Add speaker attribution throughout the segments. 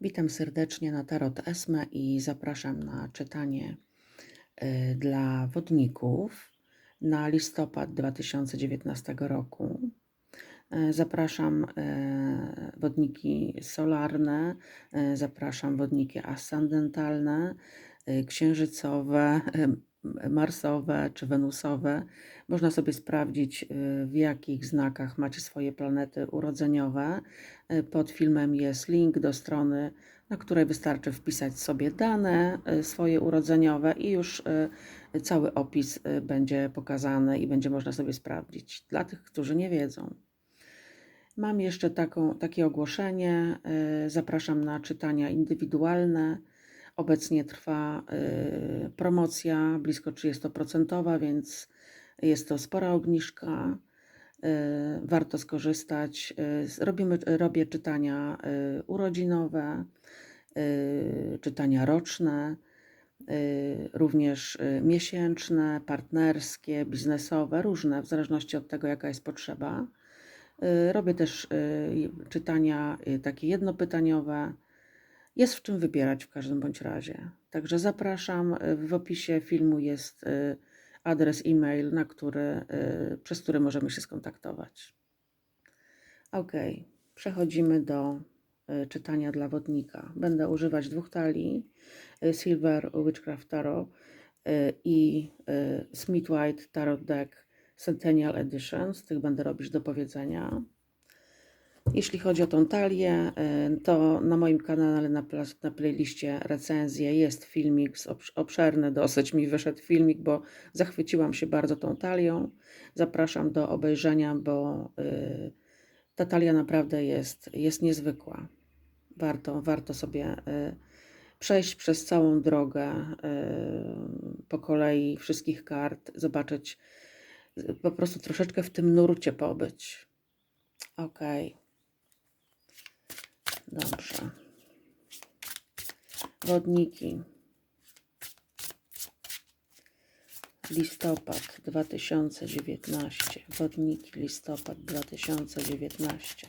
Speaker 1: Witam serdecznie na Tarot Esme i zapraszam na czytanie y, dla wodników na listopad 2019 roku. Y, Zapraszam y, wodniki solarne, zapraszam wodniki ascendentalne, księżycowe, marsowe czy wenusowe. Można sobie sprawdzić, y, w jakich znakach macie swoje planety urodzeniowe. Y, Pod filmem jest link do strony, na której wystarczy wpisać sobie dane y, swoje urodzeniowe i już cały opis będzie pokazany i będzie można sobie sprawdzić. Dla tych, którzy nie wiedzą. Mam jeszcze taką, takie ogłoszenie. Zapraszam na czytania indywidualne. Obecnie trwa y, promocja blisko 30%, więc jest to spora obniżka. y, Warto skorzystać. Y, Robimy, robię czytania urodzinowe, czytania roczne, również miesięczne, partnerskie, biznesowe, różne, w zależności od tego, jaka jest potrzeba. Robię też czytania takie jednopytaniowe. Jest w czym wybierać w każdym bądź razie. Także zapraszam. y, W opisie filmu jest y, adres e-mail, na który, y, przez który możemy się skontaktować. Ok, przechodzimy do czytania dla wodnika. Będę używać dwóch talii: Silver Witchcraft Tarot i Smith White Tarot Deck Centennial Edition. Z tych będę robić do powiedzenia. Jeśli chodzi o tą talię, y, to na moim kanale na, na playliście recenzje jest filmik, obszerny dosyć mi wyszedł filmik, bo zachwyciłam się bardzo tą talią. Zapraszam do obejrzenia, bo y, ta talia naprawdę jest, jest niezwykła. Warto, warto sobie y, przejść przez całą drogę y, po kolei wszystkich kart, zobaczyć, po prostu troszeczkę w tym nurcie pobyć. Okej. Dobrze. Wodniki. Listopad 2019. Wodniki listopad 2019.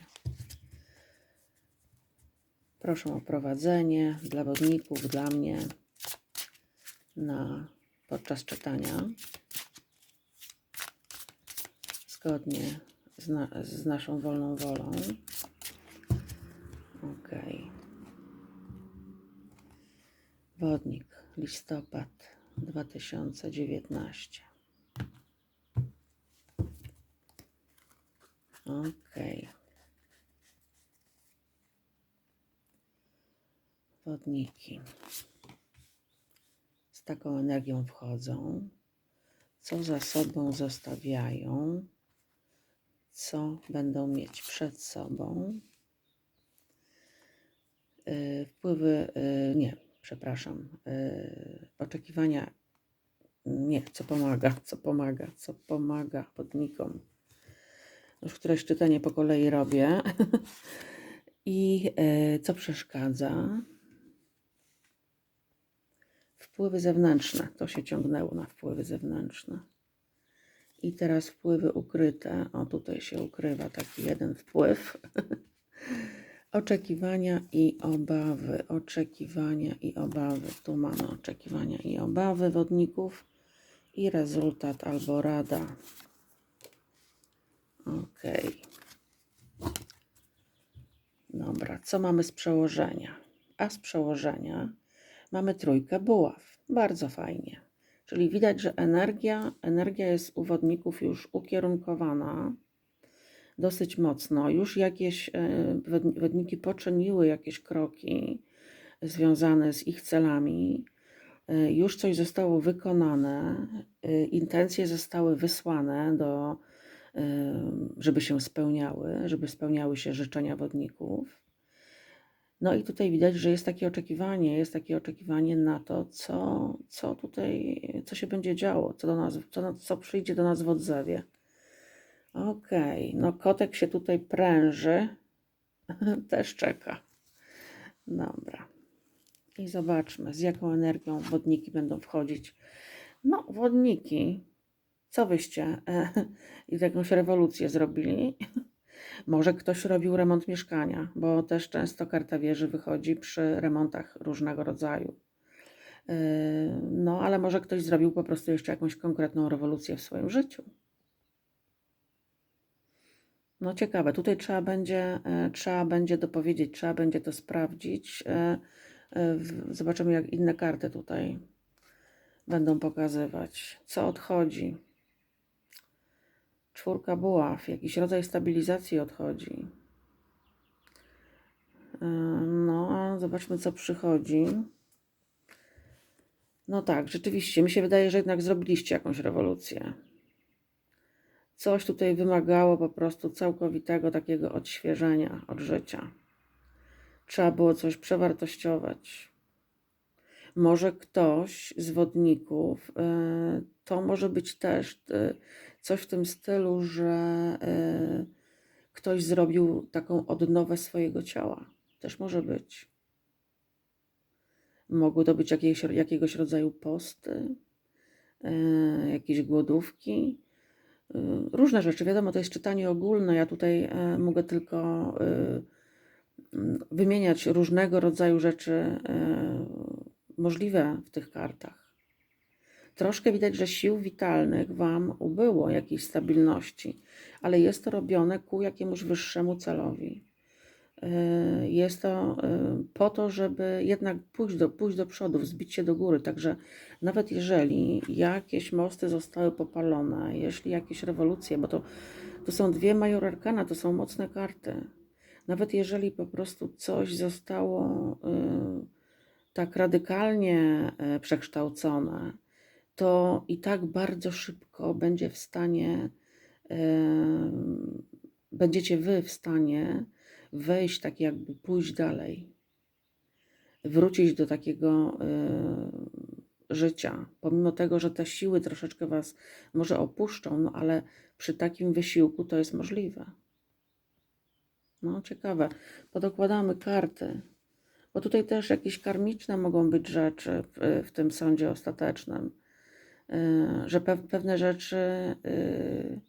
Speaker 1: Proszę o prowadzenie dla wodników, dla mnie na podczas czytania. Zgodnie z, na, z naszą wolną wolą. Ok. Wodnik, listopad 2019. Ok. Wodniki. Z taką energią wchodzą. Co za sobą zostawiają? Co będą mieć przed sobą? Y, wpływy, y, nie, przepraszam, y, oczekiwania, nie, co pomaga, co pomaga, co pomaga podnikom. Już któreś czytanie po kolei robię. I co przeszkadza? Wpływy zewnętrzne, to się ciągnęło na wpływy zewnętrzne. I teraz wpływy ukryte. O, tutaj się ukrywa taki jeden wpływ. Oczekiwania i obawy, oczekiwania i obawy. Tu mamy oczekiwania i obawy wodników i rezultat albo rada. Ok. Dobra, co mamy z przełożenia? A z przełożenia mamy trójkę buław. Bardzo fajnie. Czyli widać, że energia, energia jest u wodników już ukierunkowana dosyć mocno. Już jakieś e, wod- wodniki poczyniły jakieś kroki związane z ich celami. E, Już coś zostało wykonane, e, intencje zostały wysłane do, żeby się spełniały, żeby spełniały się życzenia wodników. No i tutaj widać, że jest takie oczekiwanie, jest takie oczekiwanie na to, co, co tutaj, co się będzie działo, co, do nas, co, co przyjdzie do nas w odzewie. Okej, no kotek się tutaj pręży, też czeka. Dobra. I zobaczmy, z jaką energią wodniki będą wchodzić. No, wodniki, co wyście i jakąś rewolucję zrobili? Może ktoś robił remont mieszkania, bo też często karta wieży wychodzi przy remontach różnego rodzaju. Yy, No, ale może ktoś zrobił po prostu jeszcze jakąś konkretną rewolucję w swoim życiu. No ciekawe, tutaj trzeba będzie, e, trzeba będzie dopowiedzieć, trzeba będzie to sprawdzić. E, e, Zobaczymy, jak inne karty tutaj będą pokazywać. Co odchodzi? Czwórka buław, jakiś rodzaj stabilizacji odchodzi. No, a zobaczmy, co przychodzi. No tak, rzeczywiście, mi się wydaje, że jednak zrobiliście jakąś rewolucję. Coś tutaj wymagało po prostu całkowitego takiego odświeżenia od życia. Trzeba było coś przewartościować. Może ktoś z wodników, y, to może być też y, coś w tym stylu, że y, ktoś zrobił taką odnowę swojego ciała. Też może być. Mogły to być jakiegoś, jakiegoś rodzaju posty, jakieś głodówki, różne rzeczy. Wiadomo, to jest czytanie ogólne. Ja tutaj y, mogę tylko y, mm, wymieniać różnego rodzaju rzeczy y, możliwe w tych kartach. Troszkę widać, że sił witalnych Wam ubyło, jakiejś stabilności, ale jest to robione ku jakiemuś wyższemu celowi. Y, Jest to y, po to, żeby jednak pójść do, pójść do przodu, wzbić się do góry. Także nawet jeżeli jakieś mosty zostały popalone, jeśli jakieś rewolucje, bo to, to są dwie major arcana, to są mocne karty. Nawet jeżeli po prostu coś zostało y, tak radykalnie y, przekształcone, to i tak bardzo szybko będzie w stanie, y, będziecie wy w stanie wejść, tak jakby pójść dalej, wrócić do takiego y, życia, pomimo tego, że te siły troszeczkę was może opuszczą, no ale przy takim wysiłku to jest możliwe. No, ciekawe. Podokładamy karty, bo tutaj też jakieś karmiczne mogą być rzeczy w, w tym sądzie ostatecznym, y, że pe, pewne rzeczy y,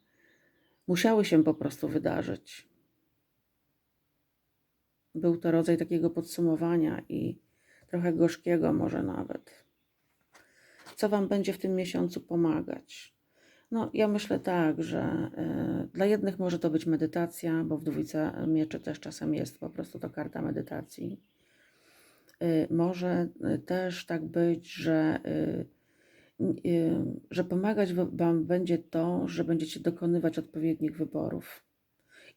Speaker 1: musiały się po prostu wydarzyć. Był to rodzaj takiego podsumowania i trochę gorzkiego może nawet. Co Wam będzie w tym miesiącu pomagać? No, ja myślę tak, że y, dla jednych może to być medytacja, bo w dwójce mieczy też czasem jest po prostu to karta medytacji. Y, może y, też tak być, że, że pomagać wa- Wam będzie to, że będziecie dokonywać odpowiednich wyborów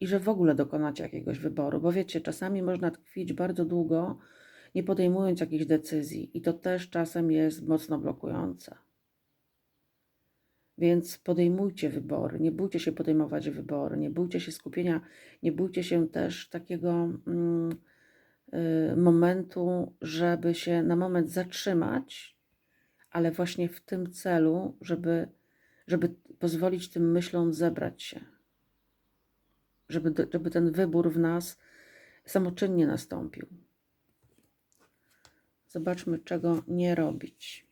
Speaker 1: i że w ogóle dokonacie jakiegoś wyboru, bo wiecie, czasami można tkwić bardzo długo, nie podejmując jakichś decyzji, i to też czasem jest mocno blokujące. Więc podejmujcie wybory, nie bójcie się podejmować wybory, nie bójcie się skupienia, nie bójcie się też takiego mm, y, momentu, żeby się na moment zatrzymać, ale właśnie w tym celu, żeby, żeby pozwolić tym myślom zebrać się żeby, żeby ten wybór w nas samoczynnie nastąpił. Zobaczmy, czego nie robić.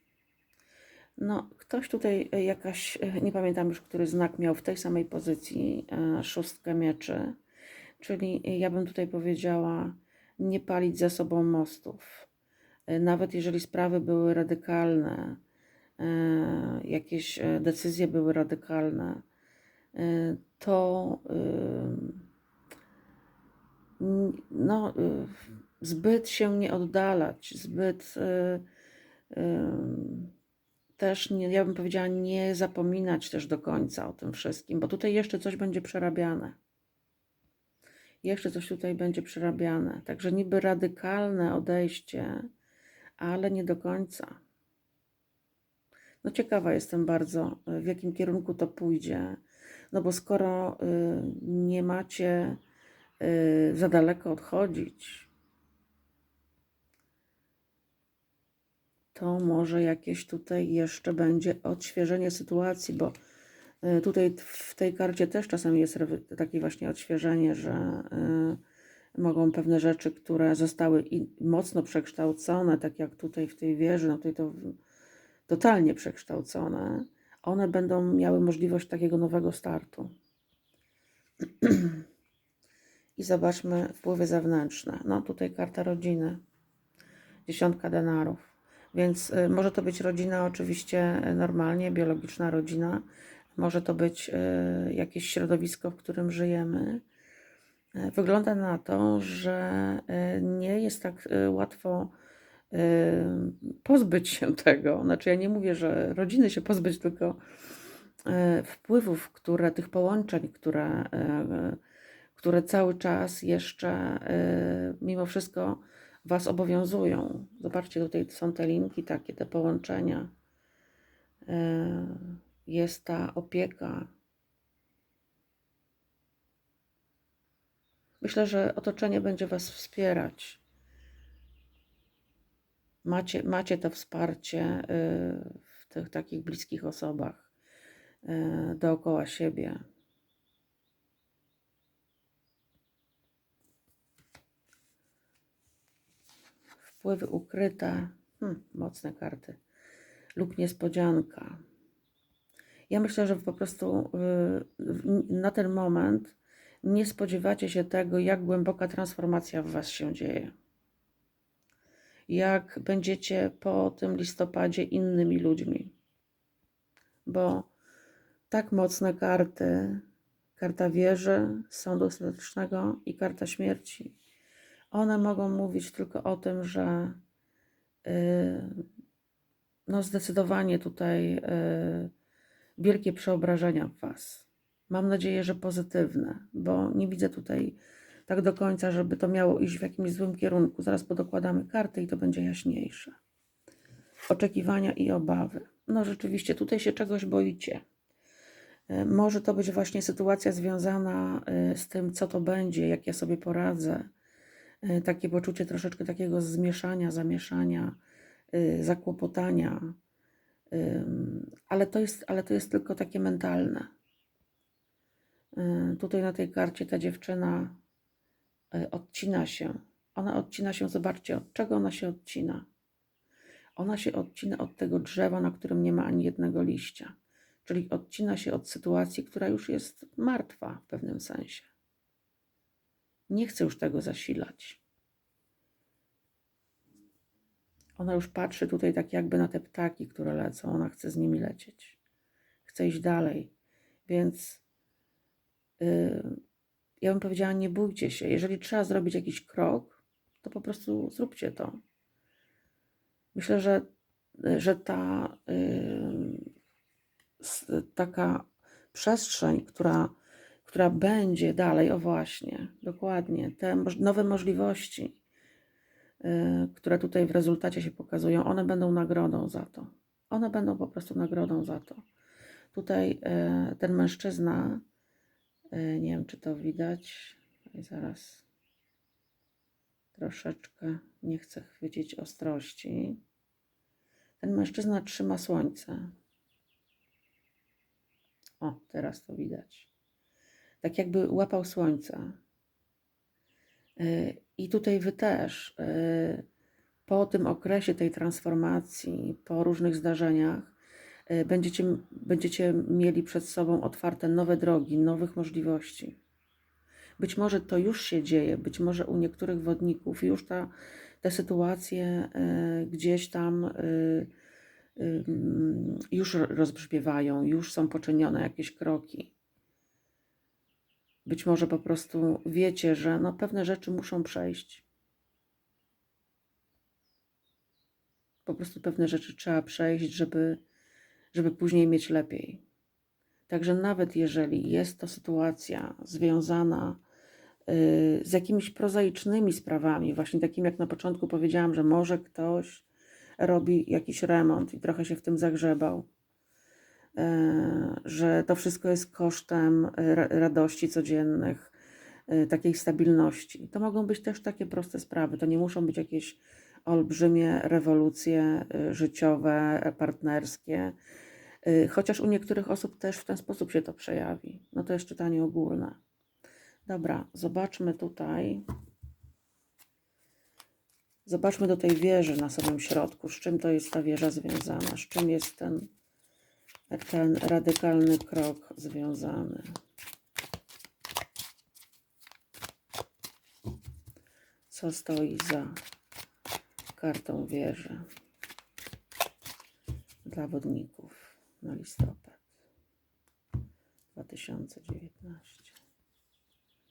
Speaker 1: No, ktoś tutaj e, jakaś, e, nie pamiętam już, który znak miał w tej samej pozycji e, szóstkę mieczy, czyli ja bym tutaj powiedziała, nie palić za sobą mostów. Nawet jeżeli sprawy były radykalne, jakieś decyzje były radykalne, to no, y, zbyt się nie oddalać, zbyt y, też, nie, ja bym powiedziała, nie zapominać też do końca o tym wszystkim, bo tutaj jeszcze coś będzie przerabiane. Jeszcze coś tutaj będzie przerabiane. Także niby radykalne odejście, ale nie do końca. No ciekawa jestem bardzo, w jakim kierunku to pójdzie. No bo skoro y, nie macie y, za daleko odchodzić, to może jakieś tutaj jeszcze będzie odświeżenie sytuacji, bo y, tutaj w tej karcie też czasem jest takie właśnie odświeżenie, że mogą pewne rzeczy, które zostały mocno przekształcone, tak jak tutaj w tej wieży, no tutaj to totalnie przekształcone, one będą miały możliwość takiego nowego startu. I zobaczmy wpływy zewnętrzne. No tutaj karta rodziny. Dziesiątka denarów. Więc y, może to być rodzina oczywiście y, normalnie, biologiczna rodzina. Może to być y, jakieś środowisko, w którym żyjemy. Wygląda na to, że nie jest tak łatwo pozbyć się tego. Znaczy, ja nie mówię, że rodziny się pozbyć, tylko y, wpływów, które, tych połączeń, które, y, które cały czas jeszcze y, mimo wszystko Was obowiązują. Zobaczcie, tutaj są te linki takie, te połączenia. Y, Jest ta opieka. Myślę, że otoczenie będzie Was wspierać. Macie, macie to wsparcie y, w tych takich bliskich osobach y, dookoła siebie. Wpływy ukryte, hmm, mocne karty, lub niespodzianka. Ja myślę, że po prostu y, na ten moment nie spodziewacie się tego, jak głęboka transformacja w Was się dzieje. Jak będziecie po tym listopadzie innymi ludźmi. Bo tak mocne karty, karta wieży, sądu ostatecznego i karta śmierci, one mogą mówić tylko o tym, że y, no zdecydowanie tutaj y, wielkie przeobrażenia w Was. Mam nadzieję, że pozytywne, bo nie widzę tutaj tak do końca, żeby to miało iść w jakimś złym kierunku. Zaraz podokładamy karty i to będzie jaśniejsze. Oczekiwania i obawy. No rzeczywiście, tutaj się czegoś boicie. E, Może to być właśnie sytuacja związana e, z tym, co to będzie, jak ja sobie poradzę. E, Takie poczucie troszeczkę takiego zmieszania, zamieszania, zakłopotania. Ale to jest, ale to jest tylko takie mentalne. Tutaj na tej karcie ta dziewczyna odcina się. Ona odcina się, zobaczcie, od czego ona się odcina. Ona się odcina od tego drzewa, na którym nie ma ani jednego liścia. Czyli odcina się od sytuacji, która już jest martwa w pewnym sensie. Nie chce już tego zasilać. Ona już patrzy tutaj tak jakby na te ptaki, które lecą. Ona chce z nimi lecieć. Chce iść dalej. Więc yy, ja bym powiedziała, nie bójcie się. Jeżeli trzeba zrobić jakiś krok, to po prostu zróbcie to. Myślę, że, że ta yy, taka przestrzeń, która, która będzie dalej, o właśnie, dokładnie, te nowe możliwości, yy, które tutaj w rezultacie się pokazują, one będą nagrodą za to. One będą po prostu nagrodą za to. Tutaj yy, ten mężczyzna, nie wiem czy to widać, zaraz troszeczkę nie chcę chwycić ostrości. Ten mężczyzna trzyma słońce. O, teraz to widać. Tak jakby łapał słońce. Yy, I tutaj wy też, yy, po tym okresie tej transformacji, po różnych zdarzeniach, będziecie, będziecie mieli przed sobą otwarte nowe drogi, nowych możliwości. Być może to już się dzieje, być może u niektórych wodników już ta, te sytuacje y, gdzieś tam y, y, mm, już rozbrzmiewają, już są poczynione jakieś kroki. Być może po prostu wiecie, że no pewne rzeczy muszą przejść. Po prostu pewne rzeczy trzeba przejść, żeby, żeby później mieć lepiej. Także nawet jeżeli jest to sytuacja związana y, z jakimiś prozaicznymi sprawami, właśnie takimi jak na początku powiedziałam, że może ktoś robi jakiś remont i trochę się w tym zagrzebał, y, że to wszystko jest kosztem ra- radości codziennych, y, takiej stabilności. To mogą być też takie proste sprawy, to nie muszą być jakieś olbrzymie rewolucje y, życiowe, partnerskie, Y, Chociaż u niektórych osób też w ten sposób się to przejawi. No to jest czytanie ogólne. Dobra, zobaczmy tutaj. Zobaczmy do tej wieży na samym środku. Z czym to jest ta wieża związana? Z czym jest ten, ten radykalny krok związany? Co stoi za kartą wieży dla wodników na listopad 2019?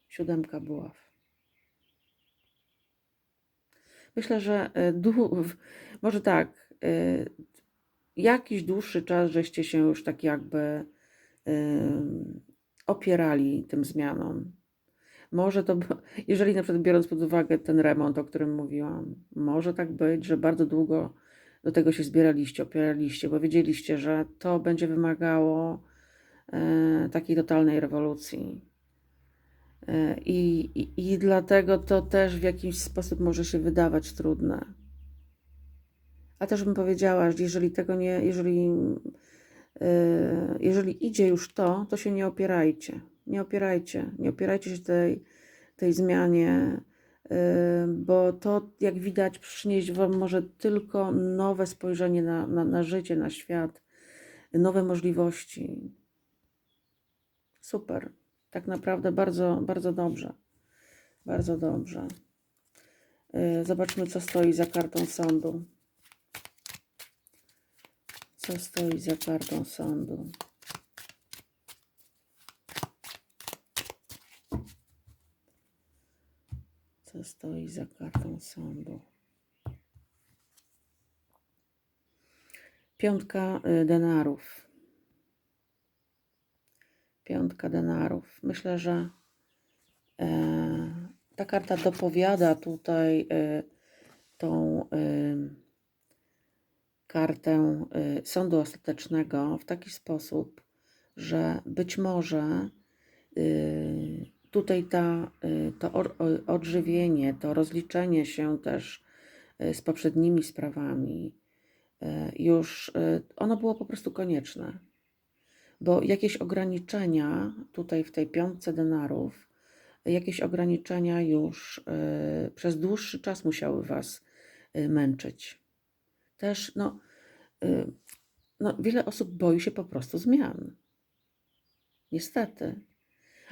Speaker 1: Siódemka buław. Myślę, że e, może tak, e, jakiś dłuższy czas, żeście się już tak jakby opierali tym zmianom. Może to, jeżeli na przykład biorąc pod uwagę ten remont, o którym mówiłam, może tak być, że bardzo długo do tego się zbieraliście, opieraliście, bo wiedzieliście, że to będzie wymagało e, takiej totalnej rewolucji. E, I, i, I dlatego to też w jakiś sposób może się wydawać trudne. A też bym powiedziała, że jeżeli tego nie, jeżeli, e, jeżeli idzie już to, to się nie opierajcie. Nie opierajcie, nie opierajcie się tej, tej zmianie, e, bo to, jak widać, przynieść Wam może tylko nowe spojrzenie na, na, na życie, na świat, nowe możliwości. Super. Tak naprawdę bardzo, bardzo dobrze. Bardzo dobrze. E, Zobaczmy, co stoi za kartą sądu. Co stoi za kartą sądu? Co stoi za kartą sądu? Piątka y, denarów. Piątka denarów. Myślę, że e, ta karta dopowiada tutaj e, tą e, kartę y, sądu ostatecznego w taki sposób, że być może y, tutaj ta, y, to odżywienie, to rozliczenie się też y, z poprzednimi sprawami, y, już ono było po prostu konieczne, bo jakieś ograniczenia tutaj w tej piątce denarów, jakieś ograniczenia już przez dłuższy czas musiały Was męczyć też no, no, wiele osób boi się po prostu zmian. Niestety.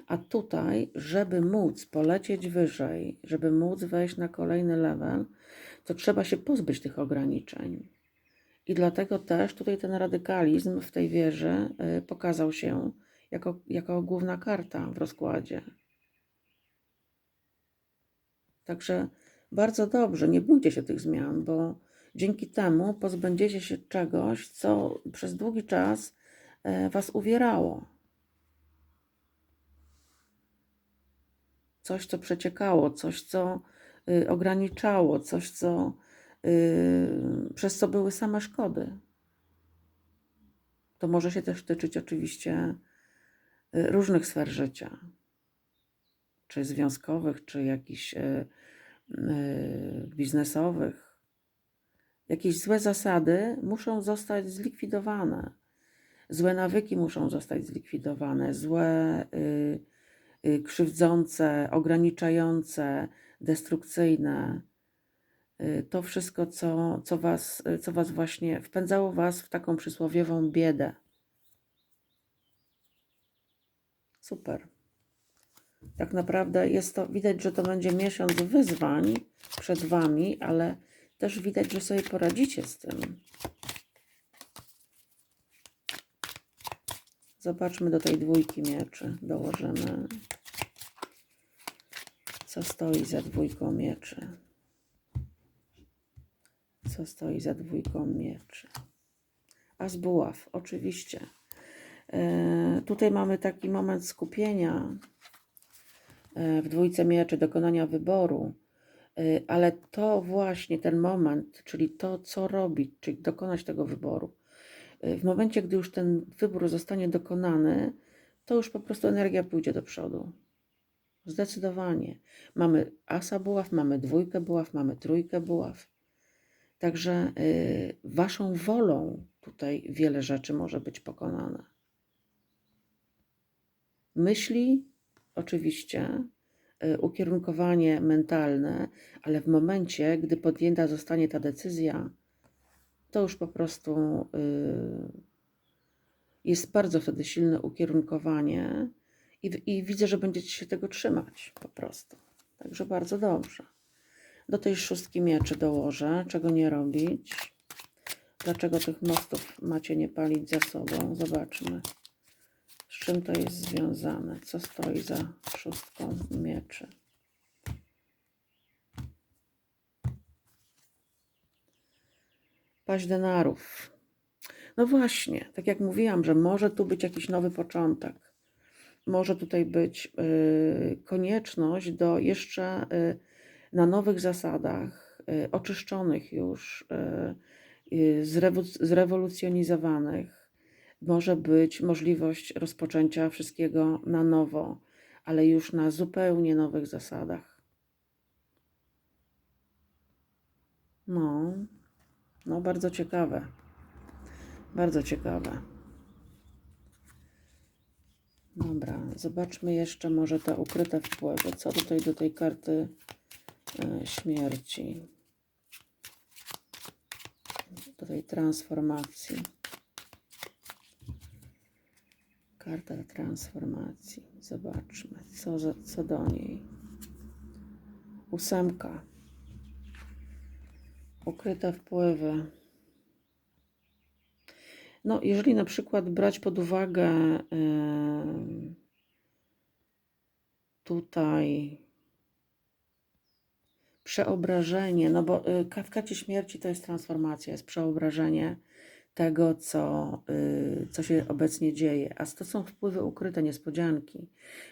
Speaker 1: A tutaj, żeby móc polecieć wyżej, żeby móc wejść na kolejny level, to trzeba się pozbyć tych ograniczeń. I dlatego też tutaj ten radykalizm w tej wieży y, pokazał się jako, jako główna karta w rozkładzie. Także bardzo dobrze, nie bójcie się tych zmian, bo dzięki temu pozbędziecie się czegoś, co przez długi czas e, Was uwierało. Coś, co przeciekało, coś, co y, ograniczało, coś, co y, przez co były same szkody. To może się też tyczyć oczywiście y, różnych sfer życia, czy związkowych, czy jakichś biznesowych. Jakieś złe zasady muszą zostać zlikwidowane. Złe nawyki muszą zostać zlikwidowane. Złe, y, y, krzywdzące, ograniczające, destrukcyjne. Y, to wszystko, co, co, was, y, co was właśnie wpędzało was w taką przysłowiową biedę. Super. Tak naprawdę jest to, widać, że to będzie miesiąc wyzwań przed Wami, ale też widać, że sobie poradzicie z tym. Zobaczmy do tej dwójki mieczy. Dołożymy. Co stoi za dwójką mieczy? Co stoi za dwójką mieczy? A z buław, oczywiście. E, tutaj mamy taki moment skupienia e, w dwójce mieczy, dokonania wyboru, e, ale to właśnie ten moment, czyli to, co robić, czyli dokonać tego wyboru. W momencie, gdy już ten wybór zostanie dokonany, to już po prostu energia pójdzie do przodu. Zdecydowanie. Mamy asa buław, mamy dwójkę buław, mamy trójkę buław. Także y, waszą wolą tutaj wiele rzeczy może być pokonane. Myśli, oczywiście, y, ukierunkowanie mentalne, ale w momencie, gdy podjęta zostanie ta decyzja, to już po prostu y, jest bardzo wtedy silne ukierunkowanie i, i widzę, że będziecie się tego trzymać po prostu. Także bardzo dobrze. Do tej szóstki mieczy dołożę, czego nie robić. Dlaczego tych mostów macie nie palić za sobą? Zobaczmy. Z czym to jest związane? Co stoi za szóstką mieczy? Paź denarów. No właśnie, tak jak mówiłam, że może tu być jakiś nowy początek. Może tutaj być y, konieczność do jeszcze y, na nowych zasadach, y, oczyszczonych już, zrewolucjonizowanych. Może być możliwość rozpoczęcia wszystkiego na nowo, ale już na zupełnie nowych zasadach. No, no bardzo ciekawe. Bardzo ciekawe. Dobra, zobaczmy jeszcze może te ukryte wpływy. Co tutaj do tej karty e, śmierci? Do tej transformacji. Karta transformacji. Zobaczmy, co, za, co do niej. Ósemka. Ukryte wpływy. No, jeżeli na przykład brać pod uwagę tutaj przeobrażenie, no bo y, w karcie śmierci to jest transformacja, jest przeobrażenie tego, co, y, co się obecnie dzieje, a to są wpływy ukryte, niespodzianki.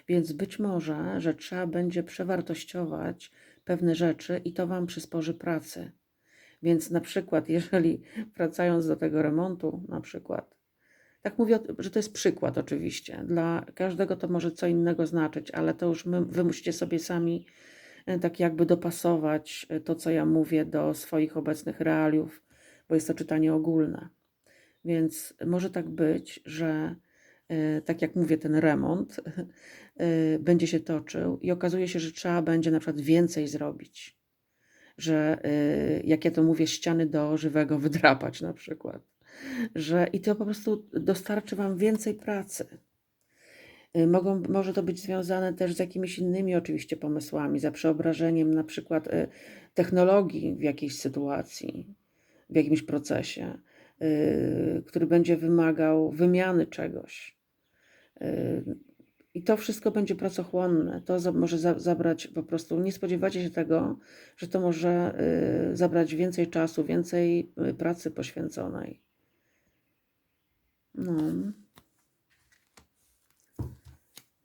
Speaker 1: Więc być może, że trzeba będzie przewartościować pewne rzeczy i to Wam przysporzy pracy. Więc na przykład, jeżeli wracając do tego remontu, na przykład, tak mówię, że to jest przykład oczywiście. Dla każdego to może co innego znaczyć, ale to już my, wy musicie sobie sami e, tak jakby dopasować e, to, co ja mówię, do swoich obecnych realiów, bo jest to czytanie ogólne. Więc może tak być, że e, tak jak mówię, ten remont będzie się toczył i okazuje się, że trzeba będzie na przykład więcej zrobić że y, jak ja to mówię, ściany do żywego wydrapać na przykład. Że i to po prostu dostarczy Wam więcej pracy. Y, Mogą, może to być związane też z jakimiś innymi oczywiście pomysłami, za przeobrażeniem na przykład y, technologii w jakiejś sytuacji, w jakimś procesie, który będzie wymagał wymiany czegoś. I to wszystko będzie pracochłonne. To za, może za, zabrać po prostu, nie spodziewacie się tego, że to może y, zabrać więcej czasu, więcej y, pracy poświęconej. No.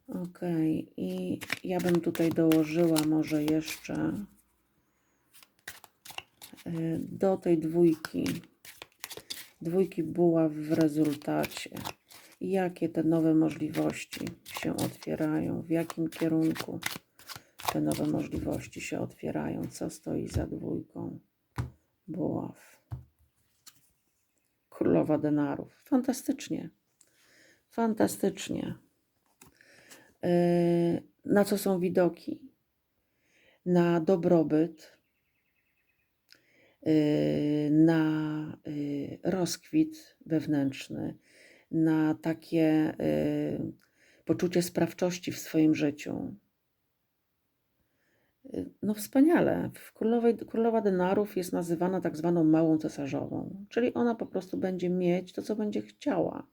Speaker 1: Okej, i ja bym tutaj dołożyła może jeszcze y, do tej dwójki, dwójki buław w rezultacie. Jakie te nowe możliwości się otwierają? W jakim kierunku te nowe możliwości się otwierają? Co stoi za dwójką buław? Królowa denarów. Fantastycznie. Fantastycznie. Yy, Na co są widoki? Na dobrobyt, yy, na yy, rozkwit wewnętrzny, na takie y, poczucie sprawczości w swoim życiu. Y, No wspaniale. W Królowej, Królowa Denarów jest nazywana tak zwaną małą cesarzową, czyli ona po prostu będzie mieć to, co będzie chciała.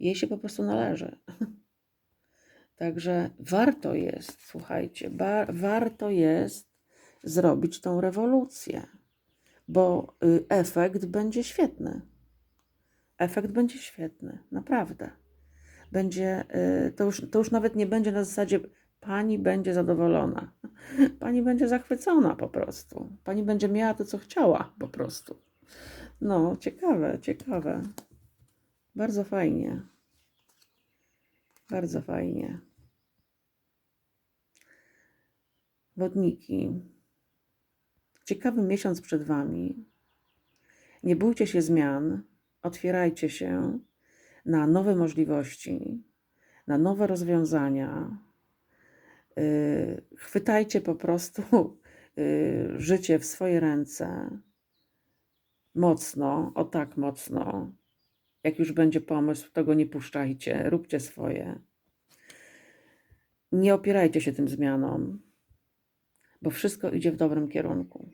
Speaker 1: Jej się po prostu należy. Także warto jest, słuchajcie, warto jest zrobić tą rewolucję, bo y, efekt będzie świetny. Efekt będzie świetny, naprawdę. Będzie, y, to już, to już nawet nie będzie na zasadzie pani będzie zadowolona. Pani będzie zachwycona po prostu. Pani będzie miała to, co chciała po prostu. No, ciekawe, ciekawe. Bardzo fajnie. Bardzo fajnie. Wodniki. Ciekawy miesiąc przed Wami. Nie bójcie się zmian. Otwierajcie się na nowe możliwości, na nowe rozwiązania. Yy, Chwytajcie po prostu yy, życie w swoje ręce mocno, o tak mocno. Jak już będzie pomysł, to go nie puszczajcie, róbcie swoje. Nie opierajcie się tym zmianom, bo wszystko idzie w dobrym kierunku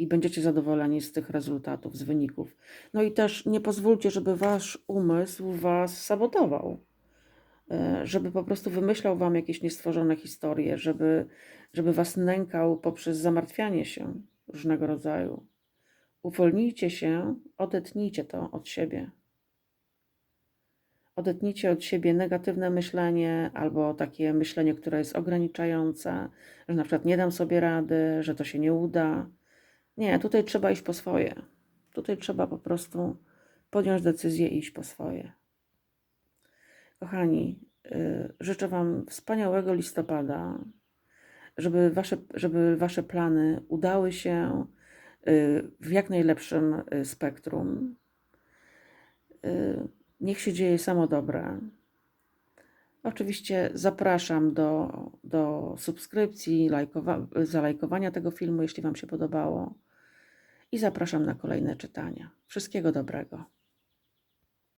Speaker 1: i będziecie zadowoleni z tych rezultatów, z wyników. No i też nie pozwólcie, żeby wasz umysł was sabotował, e, żeby po prostu wymyślał wam jakieś niestworzone historie, żeby, żeby was nękał poprzez zamartwianie się różnego rodzaju. Uwolnijcie się, odetnijcie to od siebie. Odetnijcie od siebie negatywne myślenie albo takie myślenie, które jest ograniczające, że na przykład nie dam sobie rady, że to się nie uda. Nie, tutaj trzeba iść po swoje. Tutaj trzeba po prostu podjąć decyzję i iść po swoje. Kochani, y, życzę Wam wspaniałego listopada, żeby Wasze, żeby wasze plany udały się y, w jak najlepszym y, spektrum. Niech się dzieje samo dobre. Oczywiście zapraszam do, do subskrypcji, lajkowa, zalajkowania tego filmu, jeśli Wam się podobało. I zapraszam na kolejne czytania. Wszystkiego dobrego.